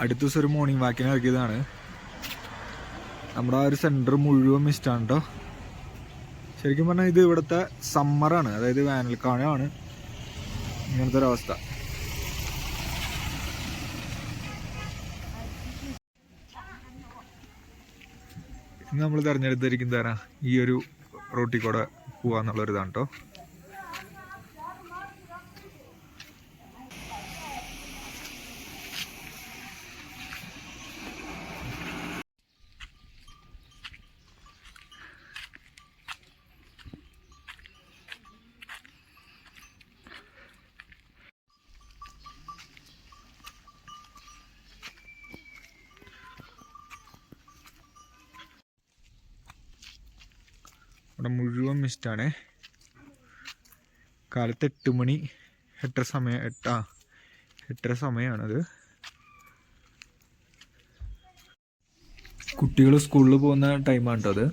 അടുത്ത ദിവസം ഒരു മോർണിംഗ് വാക്കിന് ഇറക്കിയതാണ്. നമ്മുടെ ആ ഒരു സെന്റർ മുഴുവൻ മിസ്റ്റാണ് കേട്ടോ ശരിക്കും പറഞ്ഞാൽ ഇത് ഇവിടുത്തെ സമ്മറാണ് അതായത് വേനൽക്കാലമാണ്. ഇങ്ങനത്തെ ഒരവസ്ഥ ഇന്ന് നമ്മൾ തിരഞ്ഞെടുത്തിരിക്കുന്നതാരാ ഈ ഒരു റോട്ടിൽ കൂടെ പോവാന്നുള്ളൊരിതാണ് കേട്ടോ ഇവിടെ മുഴുവൻ മിസ്റ്റാണ് കാലത്ത് എട്ട് മണി എട്ടര സമയം എട്ടാ എട്ടര സമയമാണത് കുട്ടികൾ സ്കൂളിൽ പോകുന്ന ടൈമാണ് കേട്ടോ അത്.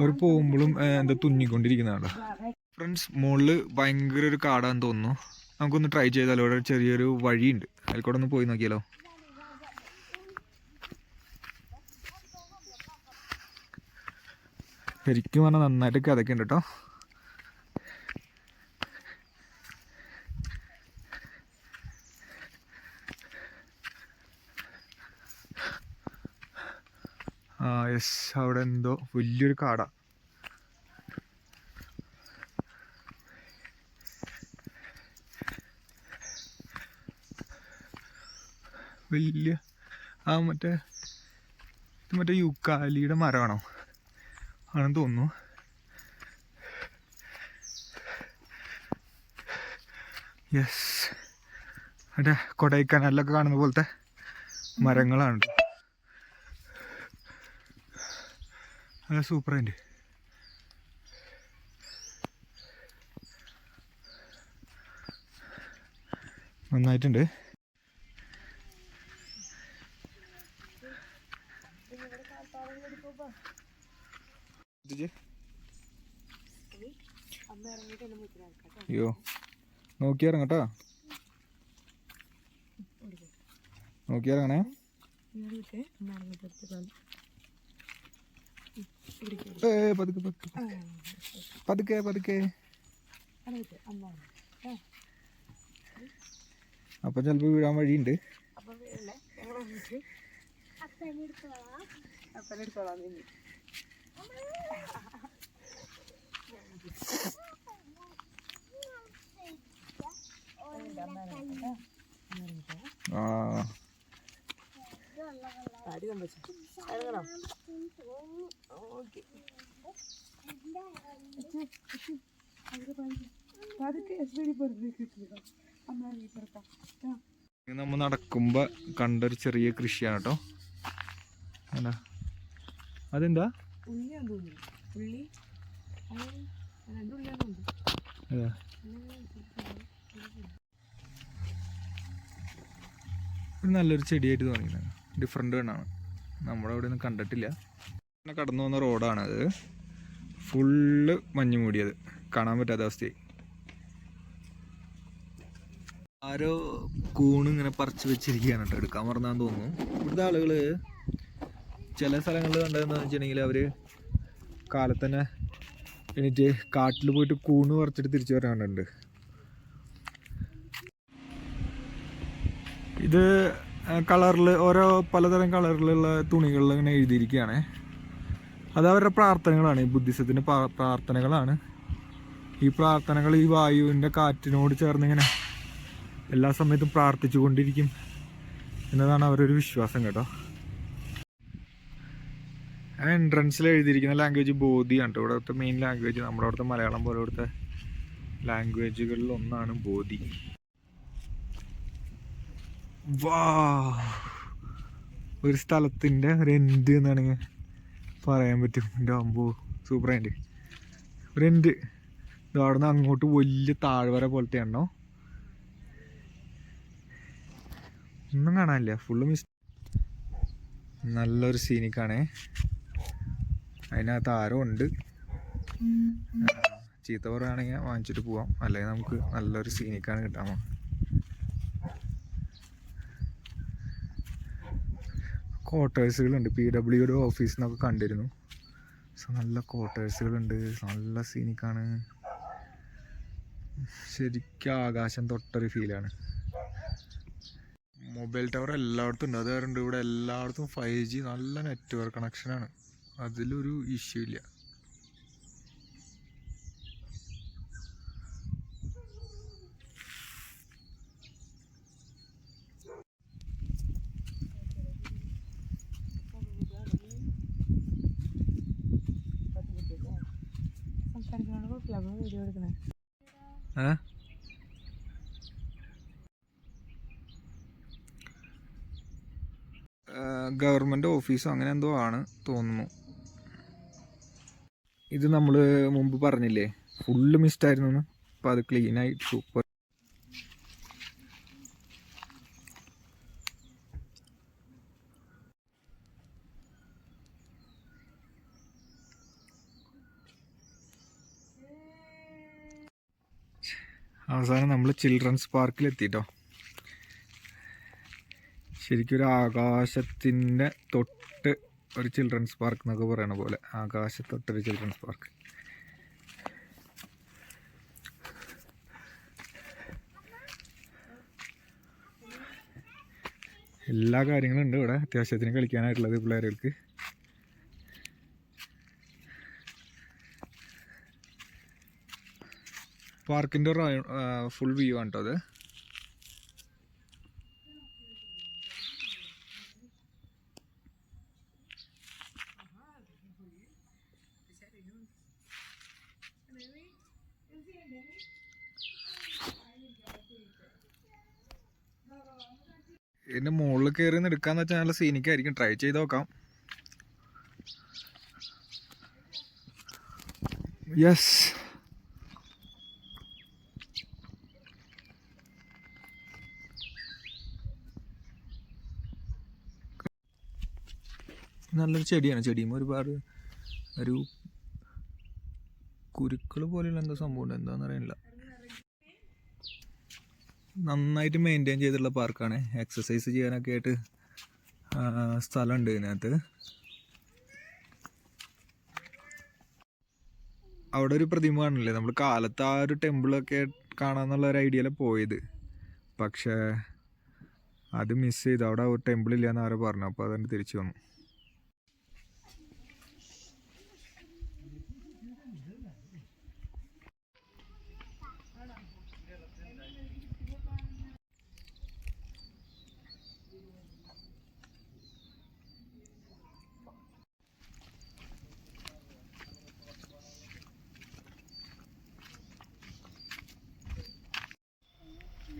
അവർ പോകുമ്പോഴും എന്താ തുന്നിക്കൊണ്ടിരിക്കുന്നതാണ് ഫ്രണ്ട്സ് മുകളിൽ ഭയങ്കര ഒരു കാടാന്ന് തോന്നുന്നു. നമുക്കൊന്ന് ട്രൈ ചെയ്താലോ? ചെറിയൊരു വഴിയുണ്ട്. അതിൽ കൂടെ ഒന്ന് പോയി നോക്കിയാലോ? ശരിക്കും പറഞ്ഞാൽ നന്നായിട്ട് കഥക്കുണ്ട് കേട്ടോ. ആ യെസ് അവിടെ എന്തോ വലിയൊരു കാടാ. വലിയ ആ മറ്റേ ഇത് മറ്റേ യുക്കാലിയുടെ മരമാണോ? ആണെന്ന് തോന്നുന്നു. യെസ്. മറ്റേ കൊടൈക്കനാലിലൊക്കെ കാണുന്ന പോലത്തെ മരങ്ങളാണ് നല്ല സൂപ്പർ അതിന്റെ നന്നായിട്ടുണ്ട്? അയ്യോ നോക്കി ഇറങ്ങട്ടാ നോക്കി ഇറങ്ങണേ പതുക്കെ പതുക്കെ പതുക്കെ. പതുക്കെ അപ്പൊ ചിലപ്പോ വീഴാൻ വഴിയുണ്ട്. ആ. ഇത് നമ്മ നടക്കുമ്പോ കണ്ടൊരു ചെറിയ കൃഷിയാണ് കേട്ടോ. അല്ല അതെന്താ? നല്ലൊരു ചെടിയായിട്ട് തോന്നിയത് ഡിഫറെന്റ് ആണ് നമ്മുടെ അവിടെ ഒന്നും കണ്ടിട്ടില്ല. പിന്നെ കടന്നു പോകുന്ന റോഡാണ് അത്. ഫുള്ള് മഞ്ഞ് മൂടിയത്. കാണാൻ പറ്റാത്ത അവസ്ഥയായി. ആരോ കൂണ് ഇങ്ങനെ പറിച്ച് വെച്ചിരിക്കുകയാണ് കേട്ടോ. എടുക്കാൻ മറന്നാന്ന് തോന്നുന്നു. ഇവിടുത്തെ ആളുകൾ ചില സ്ഥലങ്ങളിൽ കണ്ടതെന്ന് വെച്ചിട്ടുണ്ടെങ്കിൽ അവർ കാലത്തന്നെ എനിക്ക് കാട്ടിൽ പോയിട്ട് കൂണ് പറിച്ചിട്ട് തിരിച്ചു വരാനുണ്ട് ഇത് കളറിൽ ഓരോ പലതരം കളറിലുള്ള തുണികളിൽ ഇങ്ങനെ എഴുതിയിരിക്കുകയാണ്. അത് അവരുടെ പ്രാർത്ഥനകളാണ് ഈ ബുദ്ധിസത്തിന്റെ പ്രാർത്ഥനകളാണ്. ഈ പ്രാർത്ഥനകൾ ഈ വായുവിന്റെ കാറ്റിനോട് ചേർന്ന് ഇങ്ങനെ എല്ലാ സമയത്തും പ്രാർത്ഥിച്ചു കൊണ്ടിരിക്കും എന്നതാണ് അവരൊരു വിശ്വാസം കേട്ടോ. എൻട്രൻസിൽ എഴുതിയിരിക്കുന്ന ലാംഗ്വേജ് ബോധിയാണ് കേട്ടോ. ഇവിടുത്തെ മെയിൻ ലാംഗ്വേജ് നമ്മുടെ അവിടുത്തെ മലയാളം പോലെ ഇവിടുത്തെ ലാംഗ്വേജുകളിൽ ഒന്നാണ് ബോധി. വാ. ഒരു സ്ഥലത്തിന്റെ ഒരു എൻഡ് എന്നാണെങ്കിൽ പറയാൻ പറ്റും. എന്റെ അമ്പോ സൂപ്പർ ആൻഡ് ഒരു എൻഡ് അവിടെ നിന്ന് അങ്ങോട്ട് വലിയ താഴ്വര പോലത്തെ ആണോ? ഒന്നും കാണാനില്ല. ഫുള്ള് മിസ് നല്ലൊരു സീനിക്കാണേ അതിനകത്ത് ആരോ ഉണ്ട്. ചീത്ത പറയുകയാണെങ്കിൽ വാങ്ങിച്ചിട്ട് പോവാം. അല്ലെങ്കിൽ നമുക്ക് നല്ലൊരു സീനിക്കാണ് കിട്ടാൻ ക്വാർട്ടേഴ്സുകളുണ്ട് പി ഡബ്ല്യുടെ ഓഫീസിൽ നിന്നൊക്കെ കണ്ടിരുന്നു. സോ നല്ല ക്വാർട്ടേഴ്സുകളുണ്ട് നല്ല സീനിക്കാണ് ശരിക്കും ആകാശം തൊട്ടൊരു ഫീലാണ് മൊബൈൽ ടവർ എല്ലായിടത്തും ഉണ്ട്. അത് ഇവിടെ എല്ലായിടത്തും ഫൈവ് ജി നല്ല നെറ്റ്വർക്ക് കണക്ഷനാണ് അതിലൊരു ഇഷ്യൂ ഇല്ല. സംസാരിക്കുന്നതുകൊണ്ട് ഗവൺമെന്റ് ഓഫീസോ അങ്ങനെ എന്തോ ആണ് തോന്നുന്നു. ഇത് നമ്മൾ മുമ്പ് പറഞ്ഞില്ലേ ഫുള്ള് മിസ്റ്റായിരുന്നു അപ്പോൾ അത് ക്ലീനായി സൂപ്പർ അവസാനം നമ്മൾ ചിൽഡ്രൻസ് പാർക്കിൽ എത്തിട്ടോ ശരിക്കും ഒരു ആകാശത്തിന്റെ തൊട്ട് ഒരു ചിൽഡ്രൻസ് പാർക്ക് എന്നൊക്കെ പറയണ പോലെ. ആകാശത്തൊട്ടൊരു ചിൽഡ്രൻസ് പാർക്ക് എല്ലാ കാര്യങ്ങളും ഉണ്ട് ഇവിടെ. അത്യാവശ്യത്തിന് കളിക്കാനായിട്ടുള്ളത് പിള്ളേർക്ക് പാർക്കിന്റെ ഫുൾ വ്യൂ ആണ് കേട്ടോ അത്. ഇതിന്റെ മുകളിൽ കയറി നിന്ന് എടുക്കാന്ന് വെച്ചാൽ നല്ല സീനിക്കായിരിക്കും ട്രൈ ചെയ്ത് നോക്കാം. യെസ് നല്ലൊരു ചെടിയാണ്. ചെടിയും ഒരുപാട് ഒരു കുരുക്കൾ പോലെയുള്ള എന്തോ സംഭവം ഉണ്ട് എന്താണെന്ന് അറിയില്ല. നന്നായിട്ട് മെയിന്റെയിൻ ചെയ്തിട്ടുള്ള പാർക്കാണ്. എക്സസൈസ് ചെയ്യാനൊക്കെ ആയിട്ട് സ്ഥലമുണ്ട് ഇതിനകത്ത്. അവിടെ ഒരു പ്രതിമ കാണില്ലേ നമ്മൾ കാലത്ത് ആ ഒരു ടെമ്പിളൊക്കെ കാണാമെന്നുള്ള ഒരു ഐഡിയയിലാണ് പോയത്. പക്ഷേ അത് മിസ് ചെയ്തു. അവിടെ ഒരു ടെമ്പിൾ ഇല്ലയെന്ന് ആരോ പറഞ്ഞു. അപ്പോൾ അതുകൊണ്ട് തിരിച്ചു വന്നു.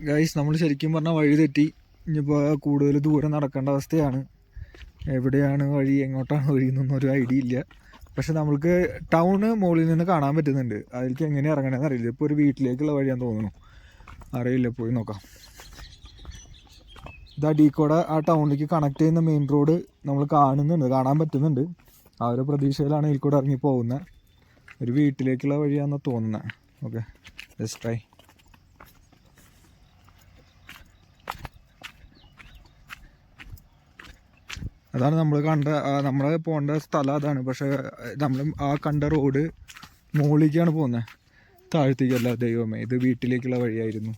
ഗൈസ് നമ്മൾ ശരിക്കും പറഞ്ഞാൽ വഴി തെറ്റി ഇനിയിപ്പോൾ കൂടുതൽ ദൂരം നടക്കേണ്ട അവസ്ഥയാണ്. എവിടെയാണ് വഴി എങ്ങോട്ടാണ് വഴി എന്നൊന്നും ഒരു ഐഡിയ ഇല്ല. പക്ഷെ നമ്മൾക്ക് ടൗണ് മുകളിൽ നിന്ന് കാണാൻ പറ്റുന്നുണ്ട്. അതിലേക്ക് എങ്ങനെ ഇറങ്ങണമെന്ന് അറിയില്ല. ഇപ്പോൾ ഒരു വീട്ടിലേക്കുള്ള വഴിയാന്ന് തോന്നുന്നു. അറിയില്ല പോയി നോക്കാം. ഇത് അടീക്കോടെ ആ ടൗണിലേക്ക് കണക്ട് ചെയ്യുന്ന മെയിൻ റോഡ് നമ്മൾ കാണുന്നുണ്ട്. കാണാൻ പറ്റുന്നുണ്ട്. ആ ഒരു പ്രതീക്ഷയിലാണ് ഇതിൽ കൂടെ ഇറങ്ങി പോകുന്നത്. ഒരു വീട്ടിലേക്കുള്ള വഴിയാണെന്ന് തോന്നുന്നത് ഓക്കെ ജസ്റ്റ് ട്രൈ അതാണ് നമ്മൾ കണ്ട നമ്മൾ പോകേണ്ട സ്ഥലം അതാണ്. പക്ഷേ നമ്മൾ ആ കണ്ട റോഡ് മുകളിലേക്കാണ് പോകുന്നത് താഴ്ത്തിക്കല്ല ദൈവമേ ഇത് വീട്ടിലേക്കുള്ള വഴിയായിരുന്നു.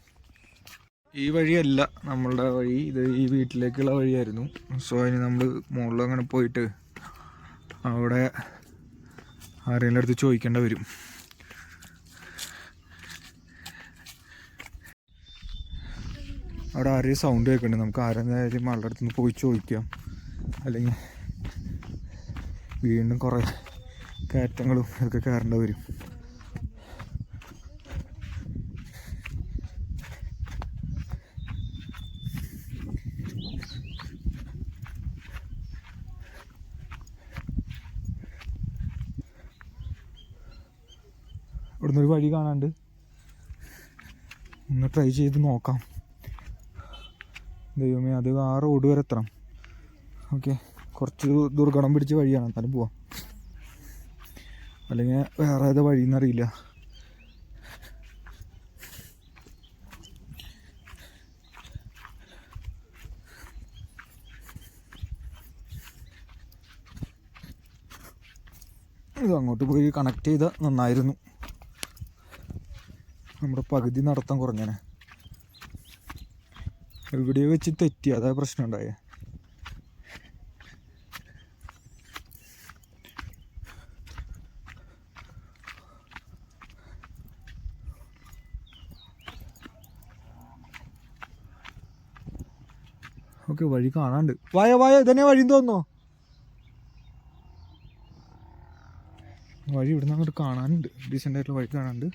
ഈ വഴിയല്ല നമ്മളുടെ വഴി ഇത് ഈ വീട്ടിലേക്കുള്ള വഴിയായിരുന്നു. സോ അതിന് നമ്മൾ മുകളിൽ അങ്ങനെ പോയിട്ട് അവിടെ ആരെങ്കിലും അടുത്ത് ചോദിക്കേണ്ട വരും. അവിടെ ആരെയും സൗണ്ട് കേൾക്കുന്നുണ്ട് നമുക്ക് ആരെന്തായാലും ആളുടെ അടുത്ത് പോയി ചോദിക്കാം. അല്ലെങ്കിൽ വീണ്ടും കുറേ കയറ്റങ്ങളും ഒക്കെ കയറേണ്ടി വരും. ഇവിടുന്ന് ഒരു വഴി കാണാണ്ട് ഒന്ന് ട്രൈ ചെയ്ത് നോക്കാം. ദൈവമേ അത് ആ റോഡ് വരെ എത്തണം. ഓക്കെ. കുറച്ച് ദുർഘടം പിടിച്ച വഴിയാണ്. എന്നാലും പോവാം. അല്ലെങ്കിൽ വേറെ ഏതാ വഴിയെന്നറിയില്ല ഇത് അങ്ങോട്ട് പോയി കണക്ട് ചെയ്ത നന്നായിരുന്നു. നമ്മുടെ പകുതി നടത്തം കുറഞ്ഞനെ. എവിടെയോ വെച്ച് തെറ്റി. അതാ പ്രശ്നം ഉണ്ടായേ. ഓക്കെ വഴി കാണാണ്ട്. വായ വായ ഇതന്നെ വഴി തോന്നോ വഴി ഇവിടുന്ന് അങ്ങോട്ട് കാണാനുണ്ട്. ഡീസന്റ് വഴി കാണാനുണ്ട്.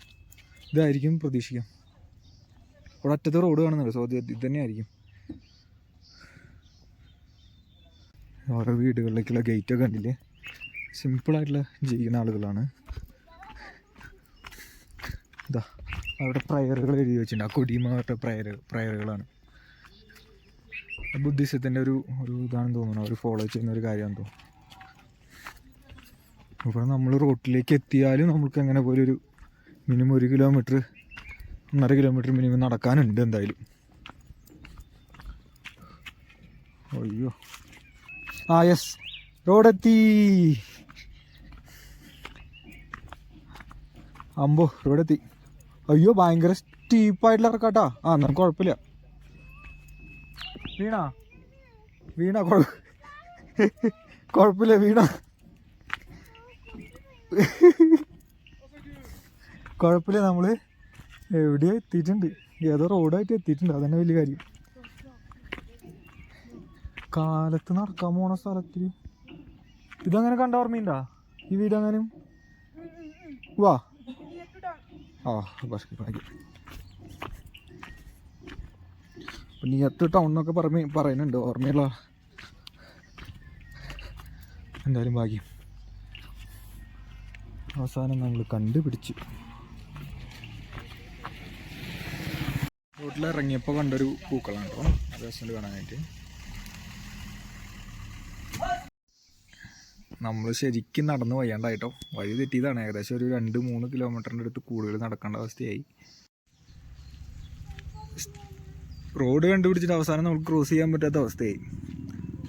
ഇതായിരിക്കും പ്രതീക്ഷിക്കാം. ഇവിടെ അറ്റത്തെ റോഡ് കാണുന്നുണ്ട്. സോ ഇത് തന്നെ ആയിരിക്കും. ഓരോ വീടുകളിലേക്കുള്ള ഗേറ്റൊക്കെ കണ്ടില്ലേ? സിമ്പിളായിട്ടുള്ള ജീവിക്കുന്ന ആളുകളാണ്. ഇതാ അവിടെ പ്രയറുകൾ എഴുതി വെച്ചിട്ടുണ്ട്. ആ കൊടിയുമായിട്ട് പ്രയർ പ്രയറുകളാണ് ബുദ്ധിസത്തിന്റെ ഒരു ഒരു ഇതാണെന്ന് തോന്നുന്നു. അവർ ഫോളോ ചെയ്യുന്ന ഒരു കാര്യമാണെന്ന് തോന്നുന്നു. അപ്പോൾ നമ്മൾ റോട്ടിലേക്ക് എത്തിയാലും നമുക്ക് എങ്ങനെ പോലും ഒരു മിനിമം ഒരു കിലോമീറ്റർ ഒന്നര കിലോമീറ്റർ മിനിമം നടക്കാനുണ്ട് എന്തായാലും. അയ്യോ. ആ യെസ് റോഡെത്തി. അമ്പോ റോഡെത്തി. അയ്യോ ഭയങ്കര സ്റ്റീപ്പായിട്ടുള്ള ഇറക്കാട്ടാ. ആ എന്നാൽ കുഴപ്പമില്ല. വീണ? വീണ കുഴ- കുഴപ്പമില്ല വീണ. കുഴപ്പമില്ല നമ്മൾ എവിടെയോ എത്തിയിട്ടുണ്ട്? ഏതോ റോഡായിട്ട് എത്തിയിട്ടുണ്ട്. അതന്നെ വലിയ കാര്യം. കാലത്ത് നടക്കാൻ പോണ സ്ഥലത്തിൽ ഇതങ്ങനെ കണ്ട ഓർമ്മയുണ്ടാ? ഈ വീട് അങ്ങനെ വാ. ആ ബസ് ഭാഗ്യം നിയത്ത് ടൗൺ എന്നൊക്കെ പറഞ്ഞ് പറയുന്നുണ്ട് ഓർമ്മയുള്ള എന്തായാലും ഭാഗ്യം. അവസാനം നമ്മൾ കണ്ടുപിടിച്ചു. റോട്ടിൽ ഇറങ്ങിയപ്പോൾ കണ്ടൊരു പൂക്കളാണ് കേട്ടോ. രസമുണ്ട് കാണാനായിട്ട്. നമ്മൾ ശരിക്കും നടന്ന് വയ്യാണ്ടായിട്ടോ. വഴി തെറ്റിയതാണ്. ഏകദേശം ഒരു രണ്ട് മൂന്ന് കിലോമീറ്ററിന്റെ അടുത്ത് കൂടുതൽ നടക്കേണ്ട അവസ്ഥയായി. റോഡ് കണ്ടുപിടിച്ചിട്ട് അവസാനം നമുക്ക് ക്രോസ് ചെയ്യാൻ പറ്റാത്ത അവസ്ഥയായി.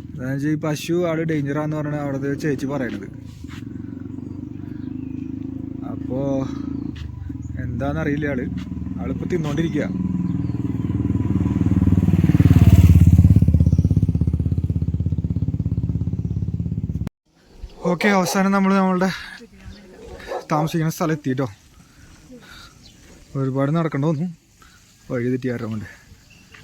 എന്താണെന്ന് വെച്ചാൽ ഈ പശു ആൾ ഡേഞ്ചറാന്ന് പറഞ്ഞാൽ അവിടുത്തെ ചേച്ചി പറയണത്. അപ്പോൾ എന്താണെന്നറിയില്ല ആൾ. ആളിപ്പോൾ തിന്നോണ്ടിരിക്കുക ഓക്കെ അവസാനം നമ്മൾ നമ്മളുടെ താമസിക്കുന്ന സ്ഥലം എത്തിയിട്ടോ ഒരുപാട് നടക്കണ്ട വന്നു വഴി തെറ്റി കാരണം കൊണ്ട്.